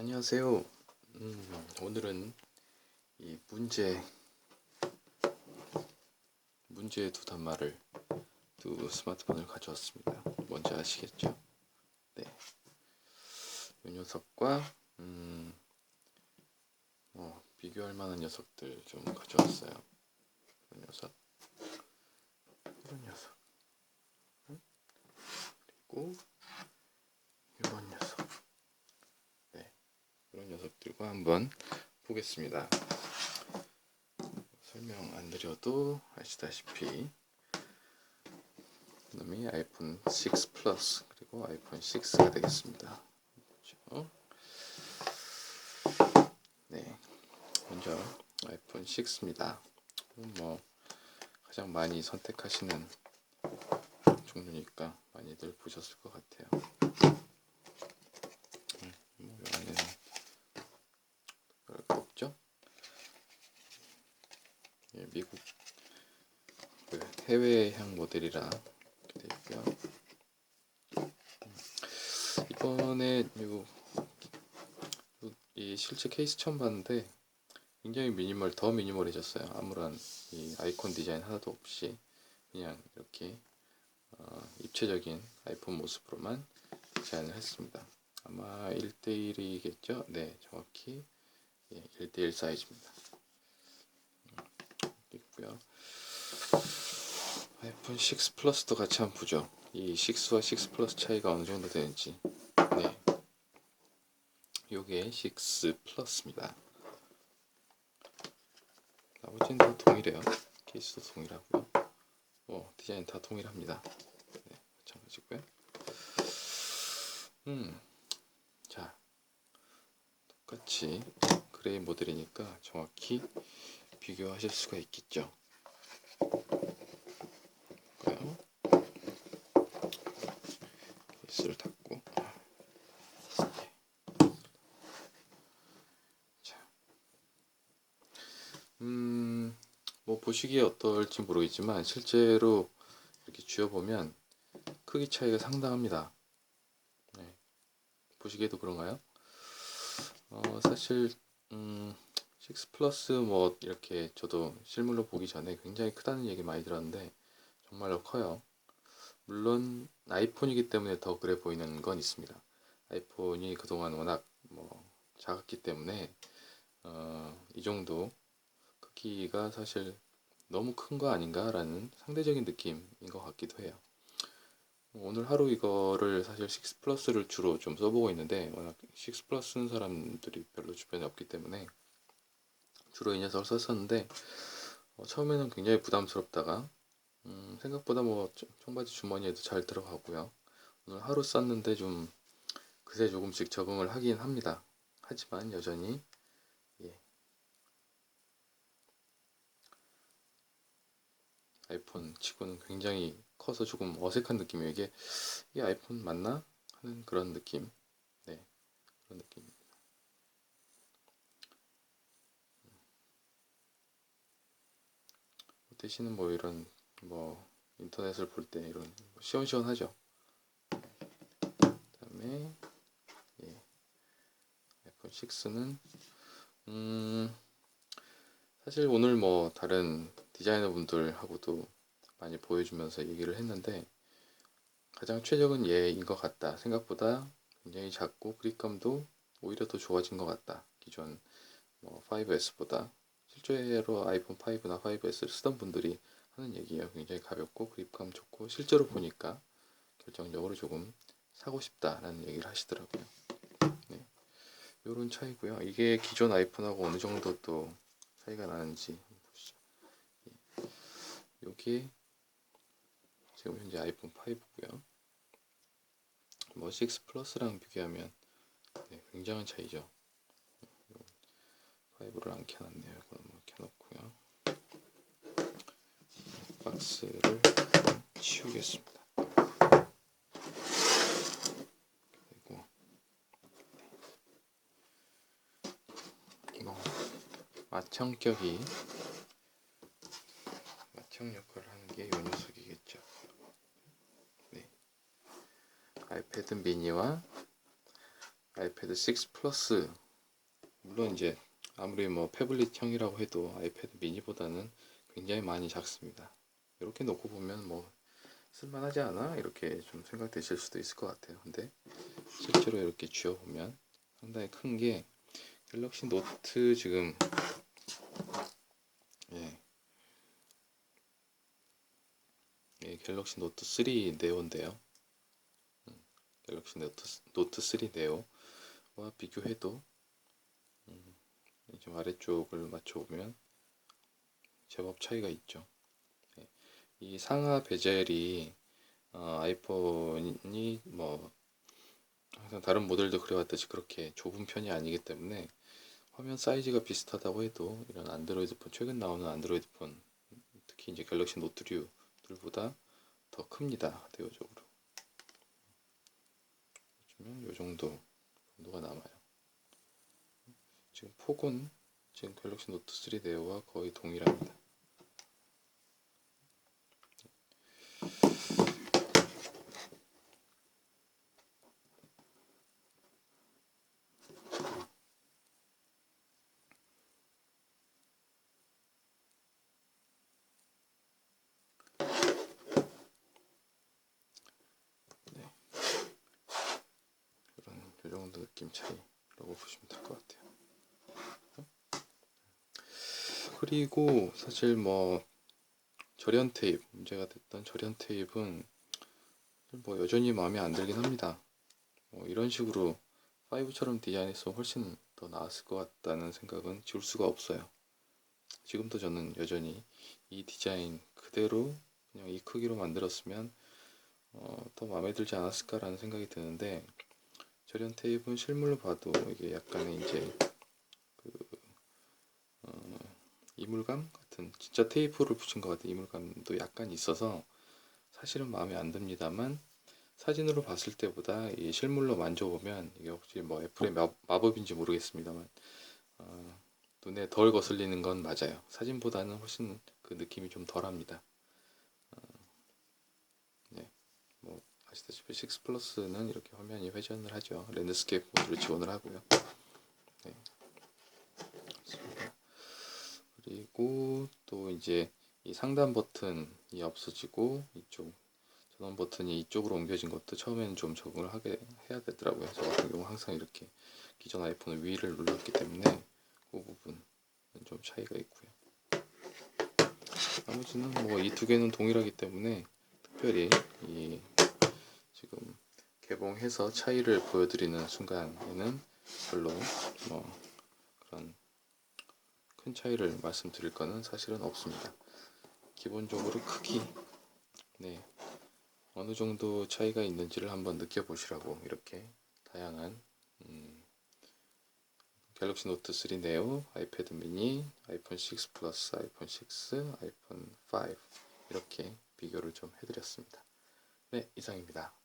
안녕하세요. 음, 오늘은 이 문제 문제의 두 단말을 두 스마트폰을 가져왔습니다. 뭔지 아시겠죠? 네. 이 녀석과 음, 어, 비교할 만한 녀석들 좀 가져왔어요. 이 녀석, 이런 녀석, 응? 그리고 이런 녀석. 네. 이런 녀석들과 한번 보겠습니다. 설명 안 드려도 아시다시피 이놈이 아이폰 6 플러스 그리고 아이폰 6가 되겠습니다. 네, 먼저 아이폰 6입니다. 뭐 가장 많이 선택하시는 종류니까 많이들 보셨을 것 같아요. 뭐 안에는 별거 없죠? 예, 미국 그 해외향 모델이라 돼 있고요. 음, 이번에 요, 요- 이 실제 케이스 처음 봤는데 굉장히 미니멀 더 미니멀해졌어요. 아무런 이 아이콘 디자인 하나도 없이 그냥 이렇게 어, 입체적인 아이폰 모습으로만 디자인을 했습니다. 아마 1대1이겠죠? 네, 정확히 예, 1대1 사이즈입니다. 음, 있고요. 아이폰 6 플러스도 같이 한번 보죠. 이 6와 6 플러스 차이가 어느 정도 되는지. 네. 요게 6 플러스입니다. 나머지는 다 동일해요. 케이스도 동일하고요. 어, 디자인 다 동일합니다. 네, 마찬가지고요. 음, 자, 똑같이 그레이 모델이니까 정확히 비교하실 수가 있겠죠. 케이스를 닫고. 자, 음, 뭐 보시기에 어떨지 모르겠지만 실제로 이렇게 쥐어보면 크기 차이가 상당합니다. 네. 보시기에도 그런가요? 어, 사실 음, 6 플러스 뭐 이렇게 저도 실물로 보기 전에 굉장히 크다는 얘기 많이 들었는데 정말로 커요. 물론 아이폰이기 때문에 더 그래 보이는 건 있습니다. 아이폰이 그동안 워낙 뭐 작았기 때문에 어, 이 정도 크기가 사실 너무 큰 거 아닌가라는 상대적인 느낌인 것 같기도 해요. 오늘 하루 이거를 사실 6 플러스를 주로 좀 써보고 있는데 워낙 6 플러스 쓰는 사람들이 별로 주변에 없기 때문에 주로 이 녀석을 썼었는데 어, 처음에는 굉장히 부담스럽다가 음, 생각보다 뭐 청- 청바지 주머니에도 잘 들어가고요. 오늘 하루 썼는데 좀 그새 조금씩 적응을 하긴 합니다. 하지만 여전히 예. 아이폰 치고는 굉장히 커서 조금 어색한 느낌이에요. 이게 이 아이폰 맞나 하는 그런 느낌. 네, 그런 느낌 대신은 뭐 이런 뭐 인터넷을 볼 때 이런 뭐 시원시원하죠. 그다음에 예, 아이폰 6는 음 사실 오늘 뭐 다른 디자이너 분들하고도 많이 보여주면서 얘기를 했는데 가장 최적은 얘인 것 같다. 생각보다 굉장히 작고 그립감도 오히려 더 좋아진 것 같다. 기존 뭐 5S보다 실제로 아이폰 5나 5S를 쓰던 분들이 하는 얘기예요. 굉장히 가볍고 그립감 좋고 실제로 보니까 결정적으로 조금 사고 싶다라는 얘기를 하시더라고요. 네. 이런 차이고요. 이게 기존 아이폰하고 어느 정도 또 차이가 나는지 보시죠. 여기 지금 현재 아이폰 5고요. 뭐6 플러스랑 비교하면 네, 굉장한 차이죠. 5를 안 켜놨네요. 뭐 켜놓고요. 박스를 치우겠습니다. 그리고 뭐 마청격이 마청 역할을 하는 게 이 녀석이겠죠. 네. 아이패드 미니와 아이패드 6 플러스 물론 이제 아무리 뭐 패블릿형이라고 해도 아이패드 미니보다는 굉장히 많이 작습니다. 이렇게 놓고 보면 뭐 쓸만하지 않아? 이렇게 좀 생각되실 수도 있을 것 같아요. 근데 실제로 이렇게 쥐어보면 상당히 큰 게 갤럭시 노트 지금 예. 예, 갤럭시 노트 3 네오인데요. 음, 갤럭시 노트, 노트 3 네오와 비교해도 음, 좀 아래쪽을 맞춰보면 제법 차이가 있죠. 예, 이 상하 베젤이 어, 아이폰이 뭐 항상 다른 모델도 그래왔듯이 그렇게 좁은 편이 아니기 때문에 화면 사이즈가 비슷하다고 해도 이런 안드로이드 폰 최근 나오는 안드로이드 폰 특히 이제 갤럭시 노트 류들보다 더 큽니다 보시면 이 정도 정도가 남아요. 지금 폭은 지금 갤럭시 노트 3 네오와 거의 동일합니다 이런 이 정도 느낌 차이라고 보시면 될 것 같아요. 그리고 사실 뭐 절연 테이프 문제가 됐던 절연 테이프는 뭐 여전히 마음에 안 들긴 합니다. 뭐 이런 식으로 5처럼 디자인했으면 훨씬 더 나았을 것 같다는 생각은 지울 수가 없어요. 지금도 저는 여전히 이 디자인 그대로 그냥 이 크기로 만들었으면 어, 더 마음에 들지 않았을까라는 생각이 드는데 절연 테이프는 실물로 봐도 이게 약간의 이제 그 어, 이물감 같은 진짜 테이프를 붙인 것 같은 이물감도 약간 있어서 사실은 마음에 안 듭니다만 사진으로 봤을 때보다 이 실물로 만져보면 이게 혹시 뭐 애플의 마, 마법인지 모르겠습니다만 어, 눈에 덜 거슬리는 건 맞아요. 사진보다는 훨씬 그 느낌이 좀 덜합니다. 어, 네, 뭐 아시다시피 6 플러스는 이렇게 화면이 회전을 하죠. 랜드스케이프 모드를 지원을 하고요. 네. 그렇습니다. 그리고 또 이제 이 상단 버튼이 없어지고 이쪽 전원 버튼이 이쪽으로 옮겨진 것도 처음에는 좀 적응을 하게 해야 되더라고요. 저 같은 경우 항상 이렇게 기존 아이폰은 위를 눌렀기 때문에 그 부분은 좀 차이가 있고요. 나머지는 뭐 이 두 개는 동일하기 때문에 특별히 이 지금 개봉해서 차이를 보여드리는 순간에는 별로 뭐 큰 차이를 말씀드릴 거는 사실은 없습니다. 기본적으로 크기, 네 어느 정도 차이가 있는지를 한번 느껴보시라고 이렇게 다양한 음, 갤럭시 노트 3 네오, 아이패드 미니, 아이폰 6 플러스, 아이폰 6, 아이폰 5 이렇게 비교를 좀 해드렸습니다. 네 이상입니다.